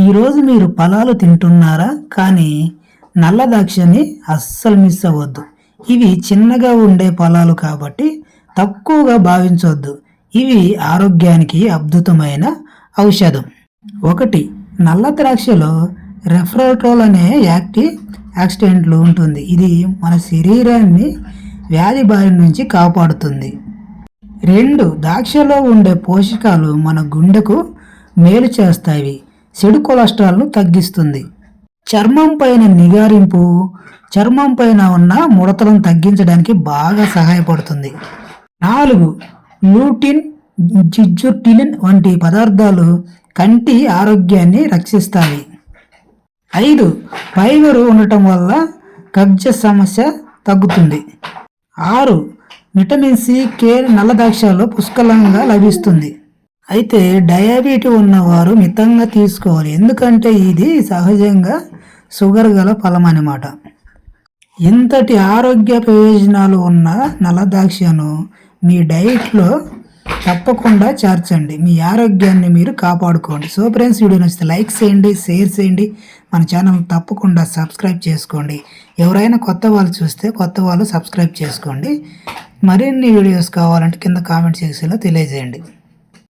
ఈరోజు మీరు ఫలాలు తింటున్నారా? కానీ నల్ల ద్రాక్షని అస్సలు మిస్ అవ్వద్దు. ఇవి చిన్నగా ఉండే ఫలాలు కాబట్టి తక్కువగా భావించవద్దు ఇవి ఆరోగ్యానికి అద్భుతమైన ఔషధం. ఒకటి నల్ల ద్రాక్షలో రెఫ్రోటోల్ అనే యాక్టివ్ యాక్సిడెంట్లు ఉంటుంది. ఇది మన శరీరాన్ని వ్యాధి బారి నుంచి కాపాడుతుంది. రెండు ద్రాక్షలో ఉండే పోషకాలు మన గుండెకు మేలు చేస్తాయి. చెడు కొలెస్ట్రాల్ను తగ్గిస్తుంది. చర్మం పైన నిగారింపు చర్మం పైన ఉన్న ముడతలను తగ్గించడానికి బాగా సహాయపడుతుంది. నాలుగు లూటిన్ జిజ్జుటిలిన్ వంటి పదార్థాలు కంటి ఆరోగ్యాన్ని రక్షిస్తాయి. ఐదు ఫైబర్ ఉండటం వల్ల కబ్జ సమస్య తగ్గుతుంది. ఆరు విటమిన్ సి కే నల్ల ద్రాక్షలో పుష్కలంగా లభిస్తుంది. అయితే డయాబెటీ ఉన్నవారు మితంగా తీసుకోవాలి. ఎందుకంటే ఇది సహజంగా షుగర్ గల ఫలం అన్నమాట. ఇంతటి ఆరోగ్య ప్రయోజనాలు ఉన్న నల్ల ద్రాక్షను మీ డైట్లో తప్పకుండా చేర్చండి. మీ ఆరోగ్యాన్ని మీరు కాపాడుకోండి. సో ఫ్రెండ్స్ వీడియో నచ్చితే లైక్ చేయండి షేర్ చేయండి. మన ఛానల్ తప్పకుండా సబ్స్క్రైబ్ చేసుకోండి. ఎవరైనా కొత్త వాళ్ళు చూస్తే కొత్త వాళ్ళు సబ్స్క్రైబ్ చేసుకోండి. మరిన్ని వీడియోస్ కావాలంటే కింద కామెంట్ సెక్షన్లో తెలియజేయండి.